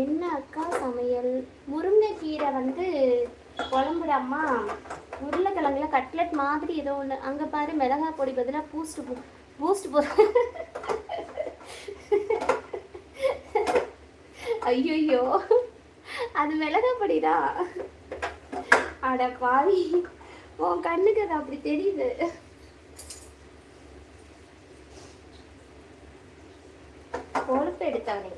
என்ன அக்கா சமையல்? முருங்கைக்கீரை வந்து குழம்புடாமா உருளைக்கிழங்குல கட்லெட் மாதிரி ஏதோ ஒன்று அங்கே பாரு மிளகாய் பொடி பதிலாக பூஸ்ட் பூஸ்ட் போ ஐயோ அது மிளகாய் பொடிதான் அட பாவி. உன் கண்ணுக்கு அது அப்படி தெரியுது. பொறுப்பு எடுத்தவனே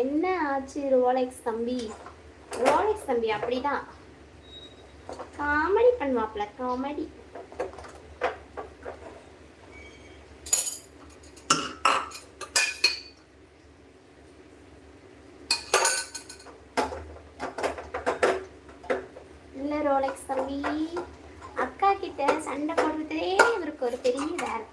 என்ன ஆச்சு ரோலெக்ஸ் தம்பி? ரோலெக்ஸ் தம்பி அப்படிதான் காமெடி பண்ணுவாப்ல காமெடி. இல்ல ரோலெக்ஸ் தம்பி அக்கா கிட்ட சண்டை போடுறதே இவருக்கு ஒரு பெரிய வேலை.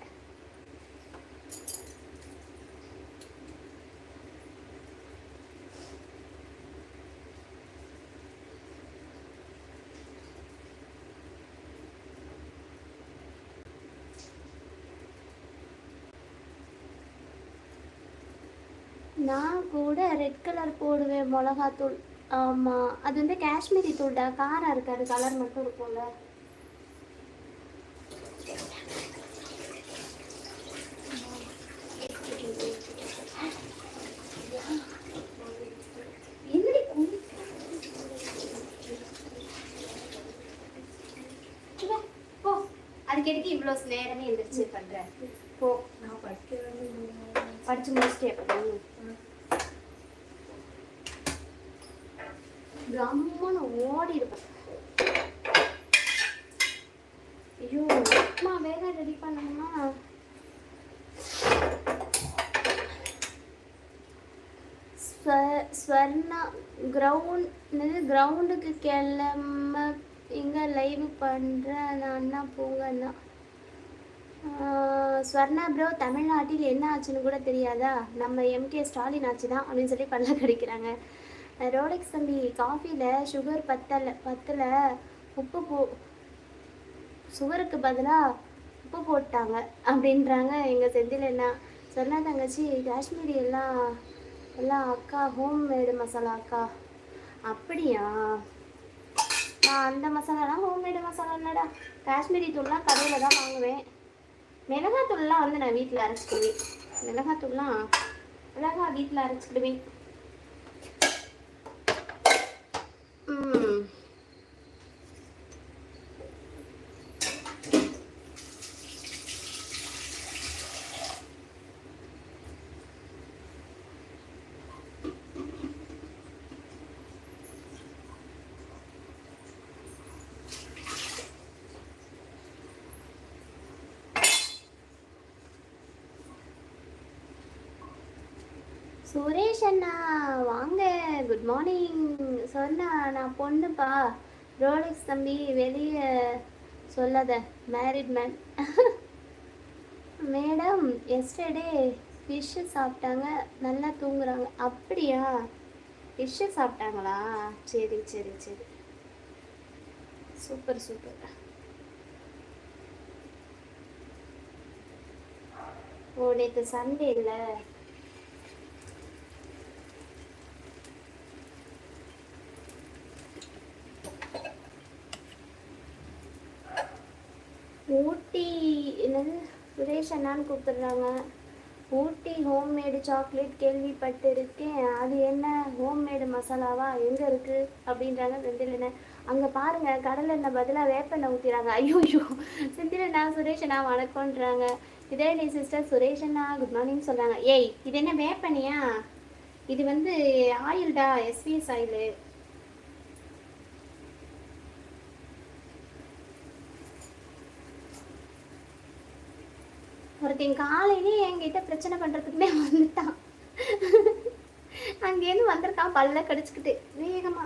நான் கூட ரெட் கலர் போடுவேன் மிளகாத்தூள். ஆமாம் அது வந்து காஷ்மீரி தூள்டா காரம் இருக்காது கலர் மட்டும் இருக்கும்ல. போ. அதுக்கு எதுக்கு இவ்வளோ நேரமே எந்திரிச்சு பண்ணுறேன் போ. நான் படிக்கிறேன் படிச்சு முடிச்சுட்டே எப்படி பிரம்மன் ஓடி இருப்பேன் ஐயோ உப்புமா வேக ரெடி பண்ணணும்னா ஸ்வர்ணா கிரவுண்ட் கிரவுண்டுக்கு கிளம்ப இங்கே லைவ் பண்ணுறேன் நான் அண்ணா போங்க அண்ணா ஸ்வர்ணா ப்ரோ தமிழ்நாட்டில் என்ன ஆச்சுன்னு கூட தெரியாதா? நம்ம எம்கே ஸ்டாலின் ஆச்சு தான் அப்படின்னு சொல்லி பல்ல கடிக்கிறாங்க. ரோலெக்ஸ் தம்பி காஃபியில் சுகர் பத்தல பத்தில் உப்பு போ சுகருக்கு பதிலாக உப்பு போட்டாங்க அப்படின்றாங்க எங்கள் செந்தில் என்ன சொன்னா தங்கச்சி காஷ்மீரி எல்லாம் எல்லாம் அக்கா ஹோம் மேடு மசாலா அக்கா. அப்படியா? நான் அந்த மசாலாலாம் ஹோம்மேடு மசாலா இல்லைடா. காஷ்மீரி தூள்லாம் கடையில் தான் வாங்குவேன். மிளகாத்தூள்லாம் வந்து நான் வீட்டில் அரைச்சிக்கிடுவேன். மிளகாத்தூள்லாம் மிளகா வீட்டில் அரைச்சிக்கிடுவேன். சுரேஷ் அண்ணா வாங்க. குட் மார்னிங் சொன்னா நான் பொண்ணுப்பா. ரோலெக்ஸ் தம்பி வெளியே சொல்லாத. Married man madam yesterday fish சாப்பிட்டாங்க. நல்லா தூங்குறாங்க. அப்படியா? ஃபிஷ்ஷு சாப்பிட்டாங்களா? சரி சரி சரி. சூப்பர் சூப்பர் ஓ நேற்று சண்டே இல்லை. ஊட்டி என்னது? சுரேஷ் அண்ணான்னு கூப்பிடுறாங்க ஊட்டி ஹோம்மேடு சாக்லேட் கேள்விப்பட்டு இருக்கேன் அது என்ன? ஹோம்மேடு மசாலாவா? எங்கே இருக்குது அப்படின்றாங்க செந்தில் என்ன அங்கே பாருங்கள் கடலை எண்ணெய் பதிலாக வேப்பெண்ணெய் ஊற்றிறாங்க ஐயோ ஐயோ செந்திலண்ணா சுரேஷ் அண்ணா வணக்கம்ன்றாங்க. இதே நீ சிஸ்டர் சுரேஷ் அண்ணா குட் மார்னிங் சொல்கிறாங்க ஏய் இது என்ன வேப்பெண்ணையா? இது வந்து ஆயில்டா எஸ்விஎஸ் ஆயிலு ஒருத்தன் காலையிலே என்கிட்ட பிரச்சனை பண்றதுக்குன்னே வந்துட்டான். அங்கேருந்து வந்திருக்கான் பல்ல கடிச்சுக்கிட்டு. வேகமா